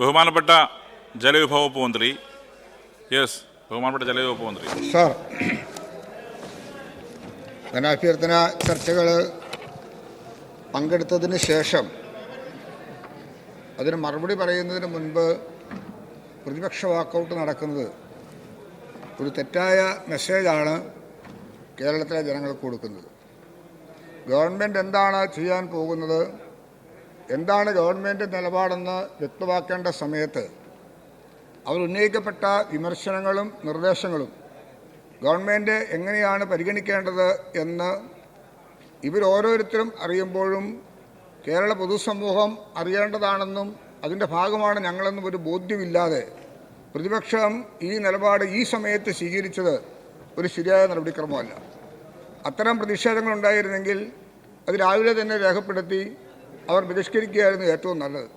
ബഹുമാനപ്പെട്ട ജലവിഭവ വകുപ്പ് മന്ത്രി. യെസ് ബഹുമാനപ്പെട്ട ജലവിഭവ മന്ത്രി. സാർ ധനാഭ്യർത്ഥന ചർച്ചകൾ പങ്കെടുത്തതിന് ശേഷം അതിന് മറുപടി പറയുന്നതിന് മുൻപ് പ്രതിപക്ഷ വാക്കൗട്ട് നടക്കുന്നത് ഒരു തെറ്റായ മെസ്സേജാണ് കേരളത്തിലെ ജനങ്ങൾക്ക് കൊടുക്കുന്നത്. ഗവൺമെന്റ് എന്താണ് ചെയ്യാൻ പോകുന്നത്? എന്താണ് ഗവൺമെന്റ് നിലപാടെന്ന് വ്യക്തമാക്കേണ്ട സമയത്ത് അവർ ഉന്നയിക്കപ്പെട്ട വിമർശനങ്ങളും നിർദ്ദേശങ്ങളും ഗവൺമെന്റ് എങ്ങനെയാണ് പരിഗണിക്കേണ്ടത് എന്ന് ഇവരോരോരുത്തരും അറിയുമ്പോഴും കേരള പൊതുസമൂഹം അറിയേണ്ടതാണെന്നും അതിന്റെ ഭാഗമാണ് ഞങ്ങളെന്നും ഒരു ബോധ്യമില്ലാതെ പ്രതിപക്ഷം ഈ നിലപാട് ഈ സമയത്ത് സ്വീകരിച്ചത് ഒരു ശരിയായ നടപടിക്രമമല്ല. അത്തരം പ്രതിഷേധങ്ങളുണ്ടായിരുന്നെങ്കിൽ അത് രാവിലെ തന്നെ രേഖപ്പെടുത്തി അവർ ബഹിഷ്കരിക്കുകയായിരുന്നു ഏറ്റവും നല്ലത്.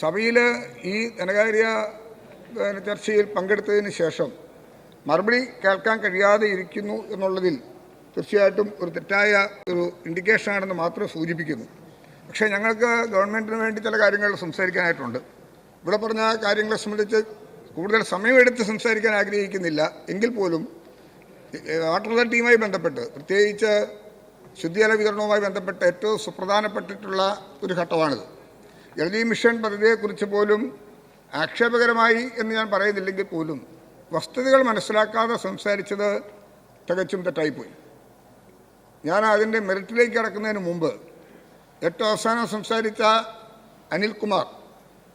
സഭയിൽ ഈ ധനകാര്യ ചർച്ചയിൽ പങ്കെടുത്തതിന് ശേഷം മറുപടി കേൾക്കാൻ കഴിയാതെ ഇരിക്കുന്നു എന്നുള്ളതിൽ തീർച്ചയായിട്ടും ഒരു തെറ്റായ ഒരു ഇൻഡിക്കേഷനാണെന്ന് മാത്രം സൂചിപ്പിക്കുന്നു. പക്ഷേ ഞങ്ങൾക്ക് ഗവൺമെന്റിന് വേണ്ടി ചില കാര്യങ്ങൾ സംസാരിക്കാനായിട്ടുണ്ട്. ഇവിടെ പറഞ്ഞ കാര്യങ്ങളെ സംബന്ധിച്ച് കൂടുതൽ സമയമെടുത്ത് സംസാരിക്കാൻ ആഗ്രഹിക്കുന്നില്ല. എങ്കിൽ പോലും വാട്ടർ അതോറിറ്റിയുമായി ബന്ധപ്പെട്ട് പ്രത്യേകിച്ച് ശുദ്ധജല വിതരണവുമായി ബന്ധപ്പെട്ട് ഏറ്റവും സുപ്രധാനപ്പെട്ടിട്ടുള്ള ഒരു ഘട്ടമാണിത്. ജലജീ മിഷൻ പദ്ധതിയെക്കുറിച്ച് പോലും ആക്ഷേപകരമായി എന്ന് ഞാൻ പറയുന്നില്ലെങ്കിൽ പോലും വസ്തുതകൾ മനസ്സിലാക്കാതെ സംസാരിച്ചത് തികച്ചും തെറ്റായിപ്പോയി. ഞാൻ അതിന്റെ മെറിറ്റിലേക്ക് കിടക്കുന്നതിന് മുമ്പ് ഏറ്റവും അവസാനം സംസാരിച്ച അനിൽകുമാർ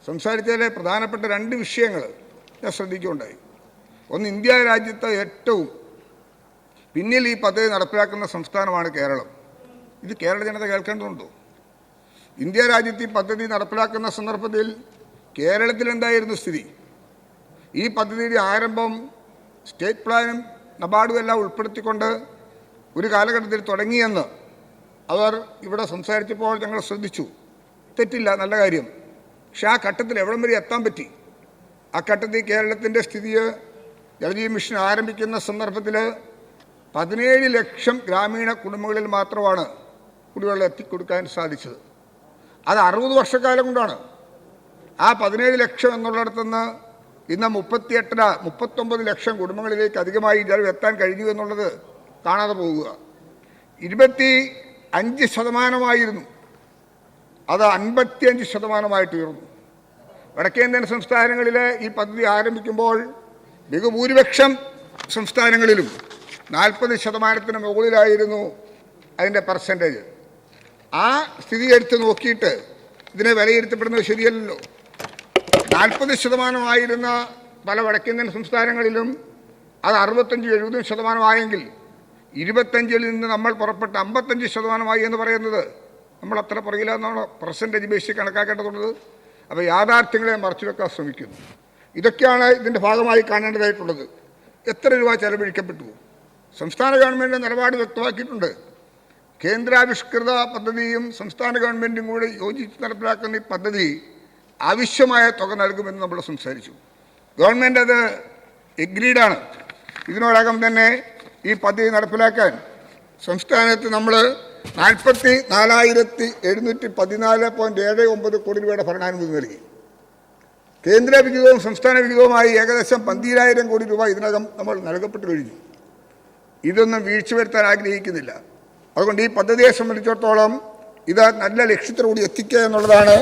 സംസാരിച്ചതിലെ പ്രധാനപ്പെട്ട രണ്ട് വിഷയങ്ങൾ ഞാൻ ശ്രദ്ധിക്കുകയുണ്ടായി. ഒന്ന് ഇന്ത്യ രാജ്യത്ത് ഏറ്റവും പിന്നിൽ ഈ പദ്ധതി നടപ്പിലാക്കുന്ന സംസ്ഥാനമാണ് കേരളം. ഇത് കേരള ജനത കേൾക്കേണ്ടതുണ്ടോ? ഇന്ത്യ രാജ്യത്ത് ഈ പദ്ധതി നടപ്പിലാക്കുന്ന സന്ദർഭത്തിൽ കേരളത്തിൽ എന്തായിരുന്നു സ്ഥിതി? ഈ പദ്ധതിയുടെ ആരംഭം സ്റ്റേറ്റ് പ്ലാനും നബാർഡും എല്ലാം ഉൾപ്പെടുത്തിക്കൊണ്ട് ഒരു കാലഘട്ടത്തിൽ തുടങ്ങിയെന്ന് അവർ ഇവിടെ സംസാരിച്ചപ്പോൾ ഞങ്ങൾ ശ്രദ്ധിച്ചു. തെറ്റില്ല നല്ല കാര്യം. പക്ഷെ ആ ഘട്ടത്തിൽ എവിടം വരെ എത്താൻ പറ്റി? ആ ഘട്ടത്തിൽ കേരളത്തിന്റെ സ്ഥിതി ജലജീവ മിഷൻ ആരംഭിക്കുന്ന സന്ദർഭത്തിൽ പതിനേഴ് ലക്ഷം ഗ്രാമീണ കുടുംബങ്ങളിൽ മാത്രമാണ് കുടിവെള്ളം എത്തിക്കൊടുക്കാൻ സാധിച്ചത്. അത് അറുപത് വർഷക്കാലം കൊണ്ടാണ്. ആ പതിനേഴ് ലക്ഷം എന്നുള്ളിടത്തുനിന്ന് ഇന്ന് മുപ്പത്തിയെട്ടര മുപ്പത്തൊമ്പത് ലക്ഷം കുടുംബങ്ങളിലേക്ക് അധികമായി ജലം എത്താൻ കഴിഞ്ഞു എന്നുള്ളത് കാണാതെ പോകുക. ഇരുപത്തി അഞ്ച് ശതമാനമായിരുന്നു. അത് അൻപത്തിയഞ്ച് ശതമാനമായിട്ട് ഉയർന്നു വടക്കേന്ത്യൻ സംസ്ഥാനങ്ങളിലെ ഈ പദ്ധതി ആരംഭിക്കുമ്പോൾ ബഹുഭൂരിപക്ഷം സംസ്ഥാനങ്ങളിലും നാൽപ്പത് ശതമാനത്തിന് മുകളിലായിരുന്നു അതിന്റെ പെർസെന്റേജ് ആ സ്ഥിതി എടുത്ത് നോക്കിയിട്ട് ഇതിനെ വിലയിരുത്തപ്പെടുന്നത് ശരിയല്ലല്ലോ. നാൽപ്പത് ശതമാനമായിരുന്ന പല വടക്കേന്ത്യൻ സംസ്ഥാനങ്ങളിലും അത് അറുപത്തഞ്ച് എഴുപതും ശതമാനമായെങ്കിൽ ഇരുപത്തഞ്ചിൽ നിന്ന് നമ്മൾ പുറപ്പെട്ട് അമ്പത്തഞ്ച് ശതമാനമായി എന്ന് പറയുന്നത് നമ്മൾ അത്ര പുറകിലെന്നാണ് പെർസെന്റേജ് ബേസിൽ കണക്കാക്കേണ്ടതുള്ളത്? അപ്പോൾ യാഥാർത്ഥ്യങ്ങളെ മറച്ചു വെക്കാൻ ശ്രമിക്കുന്നു. ഇതൊക്കെയാണ് ഇതിന്റെ ഭാഗമായി കാണേണ്ടതായിട്ടുള്ളത്. എത്ര രൂപ ചെലവഴിക്കപ്പെട്ടു? സംസ്ഥാന ഗവൺമെന്റ് നിലപാട് വ്യക്തമാക്കിയിട്ടുണ്ട്. കേന്ദ്രാവിഷ്കൃത പദ്ധതിയും സംസ്ഥാന ഗവൺമെന്റും കൂടി യോജിച്ച് നടപ്പിലാക്കുന്ന ഈ പദ്ധതി ആവശ്യമായ തുക നൽകുമെന്ന് നമ്മൾ സംസാരിച്ചു. ഗവൺമെന്റ് അത് എഗ്രീഡാണ് ഇതിനോടകം തന്നെ ഈ പദ്ധതി നടപ്പിലാക്കാൻ സംസ്ഥാനത്ത് നമ്മൾ നാൽപ്പത്തി നാലായിരത്തി എഴുന്നൂറ്റി പതിനാല് പോയിന്റ് ഏഴ് ഒമ്പത് കോടി രൂപയുടെ ഭരണാനുമതി നൽകി. കേന്ദ്ര വിഹിതവും സംസ്ഥാന വിഹിതവുമായി ഏകദേശം പന്തിരായിരം കോടി രൂപ ഇതിനകം നമ്മൾ നൽകപ്പെട്ടു കഴിഞ്ഞു ഇതൊന്നും വീഴ്ച വരുത്താൻ ആഗ്രഹിക്കുന്നില്ല. അതുകൊണ്ട് ഈ പദ്ധതിയെ സംബന്ധിച്ചിടത്തോളം ഇത് നല്ല ലക്ഷ്യത്തോടുകൂടി എത്തിക്കുക എന്നുള്ളതാണ്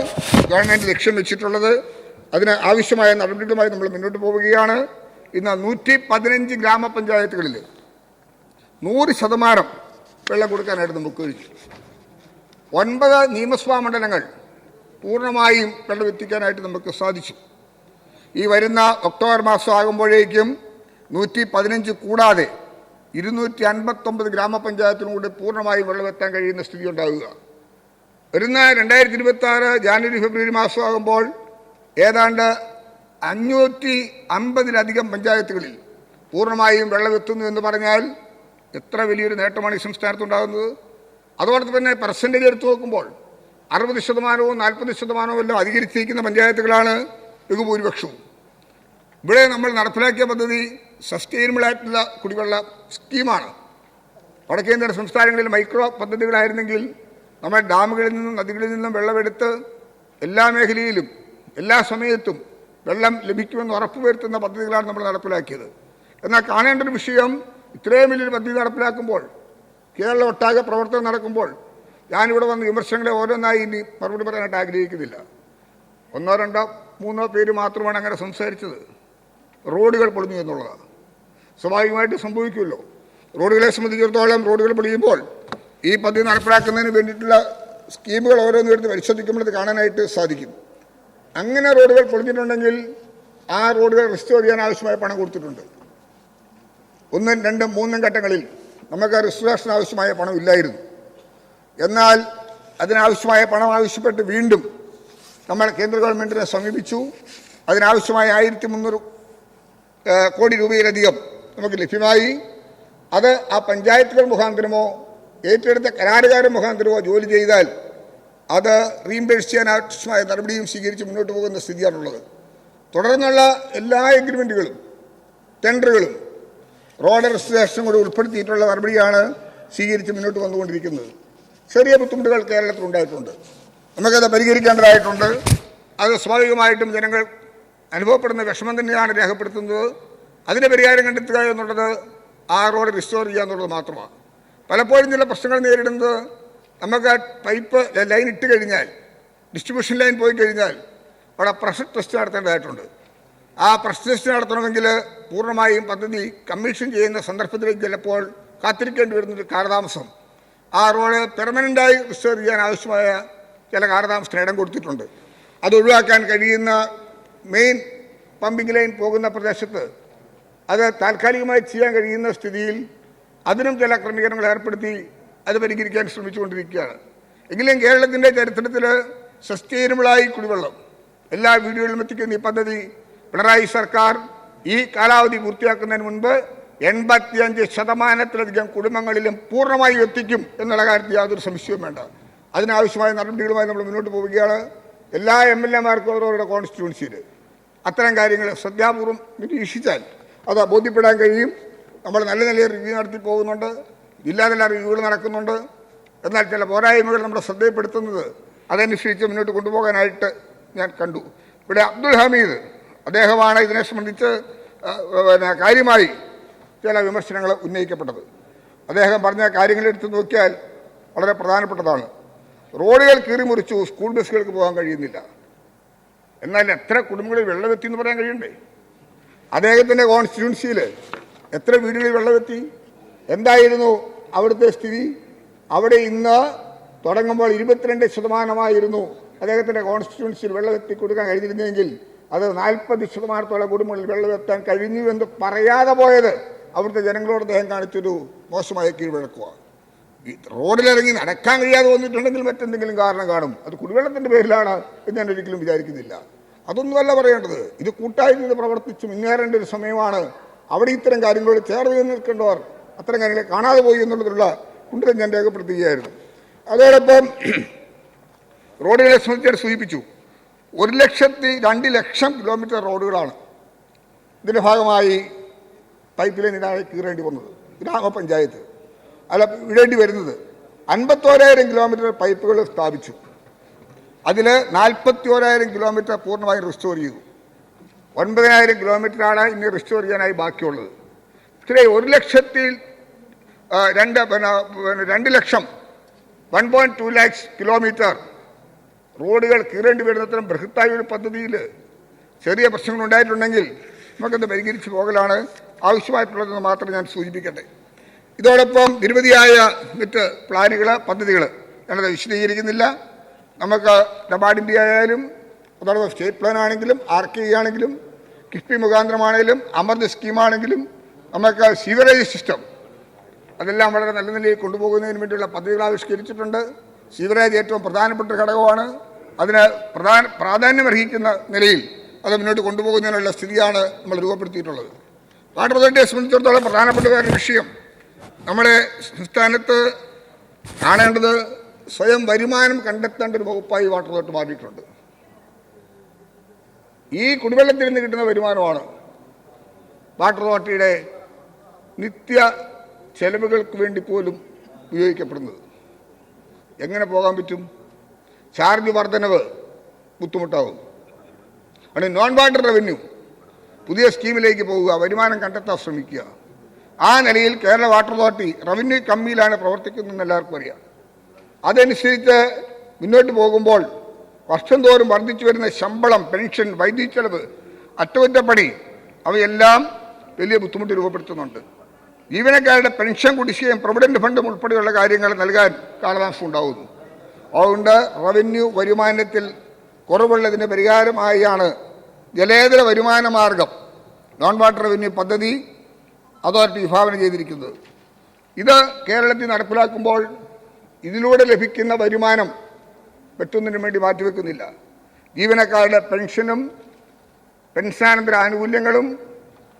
ഗവൺമെന്റ് ലക്ഷ്യം വെച്ചിട്ടുള്ളത്. അതിന് ആവശ്യമായ നടപടികളുമായി നമ്മൾ മുന്നോട്ട് പോവുകയാണ്. ഇന്ന് നൂറ്റി പതിനഞ്ച് ഗ്രാമപഞ്ചായത്തുകളിൽ നൂറ് ശതമാനം വെള്ളം കൊടുക്കാനായിട്ട് നമുക്ക് ഒൻപത് നിയമസഭാ മണ്ഡലങ്ങൾ പൂർണമായും വെള്ളം എത്തിക്കാനായിട്ട് നമുക്ക് സാധിച്ചു. ഈ വരുന്ന ഒക്ടോബർ മാസം ആകുമ്പോഴേക്കും നൂറ്റി പതിനഞ്ച് കൂടാതെ ഇരുന്നൂറ്റി അൻപത്തൊമ്പത് ഗ്രാമപഞ്ചായത്തിനും കൂടി പൂർണമായും വെള്ളമെത്താൻ കഴിയുന്ന സ്ഥിതി ഉണ്ടാകുക വരുന്ന രണ്ടായിരത്തി ഇരുപത്തി ആറ് ജാനുവരി ഫെബ്രുവരി മാസമാകുമ്പോൾ ഏതാണ്ട് അഞ്ഞൂറ്റി അമ്പതിലധികം പഞ്ചായത്തുകളിൽ പൂർണമായും വെള്ളമെത്തുന്നു എന്ന് പറഞ്ഞാൽ എത്ര വലിയൊരു നേട്ടമാണ് ഈ സംസ്ഥാനത്തുണ്ടാകുന്നത് അതോടൊപ്പം തന്നെ പെർസെന്റേജ് എടുത്തു നോക്കുമ്പോൾ അറുപത് ശതമാനവും നാൽപ്പത് ശതമാനവും എല്ലാം അധികരിച്ചിരിക്കുന്ന പഞ്ചായത്തുകളാണ് ബഹുഭൂരിപക്ഷവും ഇവിടെ നമ്മൾ നടപ്പിലാക്കിയ പദ്ധതി സസ്റ്റൈനബിൾ ആയിട്ടുള്ള കുടിവെള്ള സ്കീമാണ്. വടക്കേന്ത്യൻ സംസ്ഥാനങ്ങളിൽ മൈക്രോ പദ്ധതികളായിരുന്നെങ്കിൽ നമ്മൾ ഡാമുകളിൽ നിന്നും നദികളിൽ നിന്നും വെള്ളമെടുത്ത് എല്ലാ മേഖലയിലും എല്ലാ സമയത്തും വെള്ളം ലഭിക്കുമെന്ന് ഉറപ്പുവരുത്തുന്ന പദ്ധതികളാണ് നമ്മൾ നടപ്പിലാക്കിയത്. എന്നാൽ കാണേണ്ട ഒരു വിഷയം ഇത്രയും വലിയൊരു പദ്ധതി നടപ്പിലാക്കുമ്പോൾ കേരളം ഒട്ടാകെ പ്രവർത്തനം നടക്കുമ്പോൾ ഞാനിവിടെ വന്ന് വിമർശനങ്ങളെ ഓരോന്നായി ഇനി മറുപടി പറയാനായിട്ട് ആഗ്രഹിക്കുന്നില്ല. ഒന്നോ രണ്ടോ മൂന്നോ പേര് മാത്രമാണ് അങ്ങനെ സംസാരിച്ചത്. റോഡുകൾ പൊളിഞ്ഞു എന്നുള്ളതാണ്. സ്വാഭാവികമായിട്ട് സംഭവിക്കുമല്ലോ. റോഡുകളെ സംബന്ധിച്ചിടത്തോളം റോഡുകൾ പൊളിയുമ്പോൾ ഈ പദ്ധതി നടപ്പിലാക്കുന്നതിന് വേണ്ടിയിട്ടുള്ള സ്കീമുകൾ ഓരോന്ന് എടുത്ത് പരിശോധിക്കുമ്പോൾ ഇത് കാണാനായിട്ട് സാധിക്കും. അങ്ങനെ റോഡുകൾ പൊളിഞ്ഞിട്ടുണ്ടെങ്കിൽ ആ റോഡുകൾ റിസ്റ്റോർ ചെയ്യാൻ ആവശ്യമായ പണം കൊടുത്തിട്ടുണ്ട്. ഒന്നും രണ്ടും മൂന്നും ഘട്ടങ്ങളിൽ നമുക്ക് റിസ്റ്റോറേഷൻ ആവശ്യമായ പണം ഇല്ലായിരുന്നു. എന്നാൽ അതിനാവശ്യമായ പണം ആവശ്യപ്പെട്ട് വീണ്ടും നമ്മൾ കേന്ദ്ര ഗവൺമെന്റിനെ സമീപിച്ചു. അതിനാവശ്യമായ ആയിരത്തി മുന്നൂറ് കോടി രൂപയിലധികം നമുക്ക് ലഭ്യമായി. അത് ആ പഞ്ചായത്തുകൾ മുഖാന്തരമോ ഏറ്റെടുത്ത കരാറുകാരൻ മുഖാന്തരമോ ജോലി ചെയ്താൽ അത് റീംബേഴ്സ് ചെയ്യാൻ ആവശ്യമായ നടപടിയും സ്വീകരിച്ച് മുന്നോട്ട് പോകുന്ന സ്ഥിതിയാണുള്ളത്. തുടർന്നുള്ള എല്ലാ എഗ്രിമെന്റുകളും ടെൻഡറുകളും റോഡ് രജിസ്ട്രേഷൻ കൂടി ഉൾപ്പെടുത്തിയിട്ടുള്ള നടപടിയാണ് സ്വീകരിച്ച് മുന്നോട്ട് വന്നുകൊണ്ടിരിക്കുന്നത്. ചെറിയ ബുദ്ധിമുട്ടുകൾ കേരളത്തിൽ ഉണ്ടായിട്ടുണ്ട്. നമുക്കത് പരിഹരിക്കേണ്ടതായിട്ടുണ്ട്. അത് സ്വാഭാവികമായിട്ടും ജനങ്ങൾ അനുഭവപ്പെടുന്ന വിഷമം തന്നെയാണ് രേഖപ്പെടുത്തുന്നത്. അതിന് പരിഹാരം കണ്ടെത്തുക എന്നുള്ളത് ആ റോഡ് റിസ്റ്റോർ ചെയ്യുക എന്നുള്ളത് മാത്രമാണ്. പലപ്പോഴും ചില പ്രശ്നങ്ങൾ നേരിടുന്നത് നമുക്ക് പൈപ്പ് ലൈൻ ഇട്ട് കഴിഞ്ഞാൽ ഡിസ്ട്രിബ്യൂഷൻ ലൈൻ പോയി കഴിഞ്ഞാൽ അവിടെ പ്രഷർ ടെസ്റ്റ് നടത്തേണ്ടതായിട്ടുണ്ട്. ആ പ്രഷർ ടെസ്റ്റ് നടത്തണമെങ്കിൽ പൂർണമായും പദ്ധതി കമ്മീഷൻ ചെയ്യുന്ന സന്ദർഭത്തിലേക്ക് ചിലപ്പോൾ കാത്തിരിക്കേണ്ടി വരുന്നൊരു കാലതാമസം. ആ റോഡ് പെർമനന്റായി റിസ്റ്റോർ ചെയ്യാൻ ആവശ്യമായ ചില കാലതാമസത്തിന് ഇടം കൊടുത്തിട്ടുണ്ട്. അത് ഒഴിവാക്കാൻ കഴിയുന്ന മെയിൻ പമ്പിംഗ് ലൈൻ പോകുന്ന പ്രദേശത്ത് അത് താൽക്കാലികമായി ചെയ്യാൻ കഴിയുന്ന സ്ഥിതിയിൽ അതിനും ചില ക്രമീകരണങ്ങൾ ഏർപ്പെടുത്തി അത് പരിഹരിക്കാൻ ശ്രമിച്ചുകൊണ്ടിരിക്കുകയാണ്. എങ്കിലും കേരളത്തിന്റെ ചരിത്രത്തിൽ സസ്റ്റൈനബിളായി കുടിവെള്ളം. എല്ലാ വീടുകളിലും എത്തിക്കുന്ന ഈ പദ്ധതി പിണറായി സർക്കാർ ഈ കാലാവധി പൂർത്തിയാക്കുന്നതിന് മുൻപ് എൺപത്തിയഞ്ച് ശതമാനത്തിലധികം കുടുംബങ്ങളിലും പൂർണമായി എത്തിക്കും എന്നുള്ള കാര്യത്തിൽ യാതൊരു സംശയവും വേണ്ട. അതിനാവശ്യമായ നടപടികളുമായി നമ്മൾ മുന്നോട്ട് പോവുകയാണ്. എല്ലാ എം എൽ എമാർക്കും അവരവരുടെ കോൺസ്റ്റിറ്റ്യുവൻസിയിൽ അത്തരം കാര്യങ്ങൾ ശ്രദ്ധാപൂർവം നിരീക്ഷിച്ചാൽ അത് ബോധ്യപ്പെടാൻ കഴിയും. നമ്മൾ നല്ല നല്ല റിവ്യൂ നടത്തി പോകുന്നുണ്ട്. ജില്ലാതല റിവ്യൂകൾ നടക്കുന്നുണ്ട്. എന്നാൽ ചില പോരായ്മകൾ നമ്മുടെ ശ്രദ്ധയിൽപ്പെടുത്തുന്നത് അതനുസരിച്ച് മുന്നോട്ട് കൊണ്ടുപോകാനായിട്ട് ഞാൻ കണ്ടു. ഇവിടെ അബ്ദുൽ ഹമീദ് അദ്ദേഹമാണ് ഇതിനെ സംബന്ധിച്ച് പിന്നെ കാര്യമായി ചില വിമർശനങ്ങൾ ഉന്നയിക്കപ്പെട്ടത്. അദ്ദേഹം പറഞ്ഞ കാര്യങ്ങൾ എടുത്തു നോക്കിയാൽ വളരെ പ്രധാനപ്പെട്ടതാണ്. റോഡുകൾ കീറിമുറിച്ചു സ്കൂൾ ബസ്സുകൾക്ക് പോകാൻ കഴിയുന്നില്ല. എന്നാൽ എത്ര കുടുംബങ്ങളിൽ വെള്ളമെത്തി എന്ന് പറയാൻ കഴിയണ്ടേ? അദ്ദേഹത്തിന്റെ കോൺസ്റ്റിറ്റ്യുവൻസിയിൽ എത്ര വീടുകളിൽ വെള്ളമെത്തി എന്തായിരുന്നു അവിടുത്തെ സ്ഥിതി? അവിടെ ഇന്ന് തുടങ്ങുമ്പോൾ ഇരുപത്തിരണ്ട് ശതമാനമായിരുന്നു അദ്ദേഹത്തിന്റെ കോൺസ്റ്റിറ്റ്യുവൻസിയിൽ വെള്ളമെത്തി കൊടുക്കാൻ കഴിഞ്ഞിരുന്നെങ്കിൽ അത് നാൽപ്പത് ശതമാനത്തോളം കുടുംബങ്ങളിൽ വെള്ളമെത്താൻ കഴിഞ്ഞു എന്ന് പറയാതെ പോയത് അവിടുത്തെ ജനങ്ങളോട് അദ്ദേഹം കാണിച്ചൊരു മോശമായ കീഴ്വഴക്കുക റോഡിലിറങ്ങി നടക്കാൻ കഴിയാതെ വന്നിട്ടുണ്ടെങ്കിൽ മറ്റെന്തെങ്കിലും കാരണം കാണും. അത് കുടിവെള്ളത്തിന്റെ പേരിലാണ് എന്ന് ഞാൻ ഒരിക്കലും വിചാരിക്കുന്നില്ല. അതൊന്നുമല്ല പറയേണ്ടത്. ഇത് കൂട്ടായി നിന്ന് പ്രവർത്തിച്ച്. മുന്നേറേണ്ട ഒരു സമയമാണ്. അവിടെ ഇത്തരം കാര്യങ്ങളോട് ചേർന്ന് നിൽക്കേണ്ടവർ അത്തരം കാര്യങ്ങളെ കാണാതെ പോയി എന്നുള്ളതിലുള്ള കുണ്ടരം ഞാൻ രേഖപ്പെടുത്തുകയായിരുന്നു. അതോടൊപ്പം റോഡുകളെ സംബന്ധിച്ച് സൂചിപ്പിച്ചു. ഒരു ലക്ഷത്തി രണ്ട് ലക്ഷം കിലോമീറ്റർ റോഡുകളാണ് ഇതിന്റെ ഭാഗമായി പൈപ്പ് ഇടാതെ കീറേണ്ടി വന്നത്. ഗ്രാമപഞ്ചായത്ത്. അല്ല ഇടേണ്ടി വരുന്നത്. അൻപത്തോരായിരം കിലോമീറ്റർ പൈപ്പുകൾ സ്ഥാപിച്ചു. അതിൽ നാൽപ്പത്തി ഓരായിരം കിലോമീറ്റർ പൂർണമായും റിസ്റ്റോർ ചെയ്തു. ഒൻപതിനായിരം കിലോമീറ്ററാണ് ഇനി റിസ്റ്റോർ ചെയ്യാനായി ബാക്കിയുള്ളത്. ഇത്രയും ഒരു ലക്ഷത്തിൽ രണ്ട് പിന്നെ രണ്ട് ലക്ഷം one point two lakhs kilometre റോഡുകൾ കീറേണ്ടി വരുന്നത്ര ബൃഹത്തായ ഒരു പദ്ധതിയിൽ ചെറിയ പ്രശ്നങ്ങൾ ഉണ്ടായിട്ടുണ്ടെങ്കിൽ നമുക്കത് പരിഹരിച്ച് പോകലാണ് ആവശ്യമായിട്ടുള്ളതെന്ന് മാത്രം ഞാൻ സൂചിപ്പിക്കട്ടെ. ഇതോടൊപ്പം നിരവധിയായ മറ്റ് പ്ലാനുകൾ പദ്ധതികൾ ഞാനത് വിശദീകരിക്കുന്നില്ല. നമുക്ക് നബാർഡിന്റെ ആയാലും അതോടൊപ്പം സ്റ്റേറ്റ് പ്ലാൻ ആണെങ്കിലും ആർ കെ ആണെങ്കിലും കിഫ്ബി മുഖാന്തരമാണെങ്കിലും അമൃത് സ്കീമാണെങ്കിലും നമുക്ക് സീവറേജ് സിസ്റ്റം അതെല്ലാം വളരെ നല്ല നിലയിൽ കൊണ്ടുപോകുന്നതിന് വേണ്ടിയുള്ള പദ്ധതികൾ ആവിഷ്കരിച്ചിട്ടുണ്ട്. സീവറേജ് ഏറ്റവും പ്രധാനപ്പെട്ട ഘടകമാണ്. അതിന് പ്രധാന പ്രാധാന്യം അർഹിക്കുന്ന നിലയിൽ അത് മുന്നോട്ട് കൊണ്ടുപോകുന്നതിനുള്ള സ്ഥിതിയാണ് നമ്മൾ രൂപപ്പെടുത്തിയിട്ടുള്ളത്. വാട്ടർ അതോറിറ്റിയെ സംബന്ധിച്ചിടത്തോളം പ്രധാനപ്പെട്ട ഒരു വിഷയം. നമ്മുടെ സംസ്ഥാനത്ത് കാണേണ്ടത് സ്വയം വരുമാനം കണ്ടെത്തേണ്ട ഒരു വകുപ്പായി വാട്ടർ അതോറിറ്റി മാറിയിട്ടുണ്ട്. ഈ കുടിവെള്ളത്തിൽ നിന്ന് കിട്ടുന്ന വരുമാനമാണ് വാട്ടർ അതോറിറ്റിയുടെ നിത്യ ചെലവുകൾക്ക് വേണ്ടി പോലും ഉപയോഗിക്കപ്പെടുന്നത്. എങ്ങനെ പോകാൻ പറ്റും? ചാർജ് വർധനവ് ബുദ്ധിമുട്ടാവും. ആണ് നോൺ വാട്ടർ റവന്യൂ പുതിയ സ്കീമിലേക്ക് പോവുക വരുമാനം കണ്ടെത്താൻ ശ്രമിക്കുക. ആ നിലയിൽ കേരള വാട്ടർ അതോറിറ്റി റവന്യൂ കമ്മിയിലാണ് പ്രവർത്തിക്കുന്നതെന്ന് എല്ലാവർക്കും അറിയാം. അതനുസരിച്ച് മുന്നോട്ട് പോകുമ്പോൾ വർഷം തോറും വർദ്ധിച്ചു വരുന്ന ശമ്പളം പെൻഷൻ വൈദ്യുതി ചെലവ് അറ്റകുറ്റപ്പണി അവയെല്ലാം വലിയ ബുദ്ധിമുട്ട് രൂപപ്പെടുത്തുന്നുണ്ട്. ജീവനക്കാരുടെ പെൻഷൻ കുടിശ്ശികയും പ്രൊവിഡന്റ് ഫണ്ടും ഉൾപ്പെടെയുള്ള കാര്യങ്ങൾ നൽകാൻ കാലതാമസം ഉണ്ടാകുന്നു അതുകൊണ്ട് റവന്യൂ വരുമാനത്തിൽ കുറവുള്ളതിന് പരിഹാരമായാണ് ജലേതര വരുമാന മാർഗം നോൺ വാട്ടർ റവന്യൂ പദ്ധതി അതോറിറ്റി വിഭാവനം ചെയ്തിരിക്കുന്നത്. ഇത് കേരളത്തിൽ നടപ്പിലാക്കുമ്പോൾ ഇതിലൂടെ ലഭിക്കുന്ന വരുമാനം വെട്ടുന്നതിന് വേണ്ടി മാറ്റിവെക്കുന്നില്ല. ജീവനക്കാരുടെ പെൻഷനും പെൻഷനാനന്തര ആനുകൂല്യങ്ങളും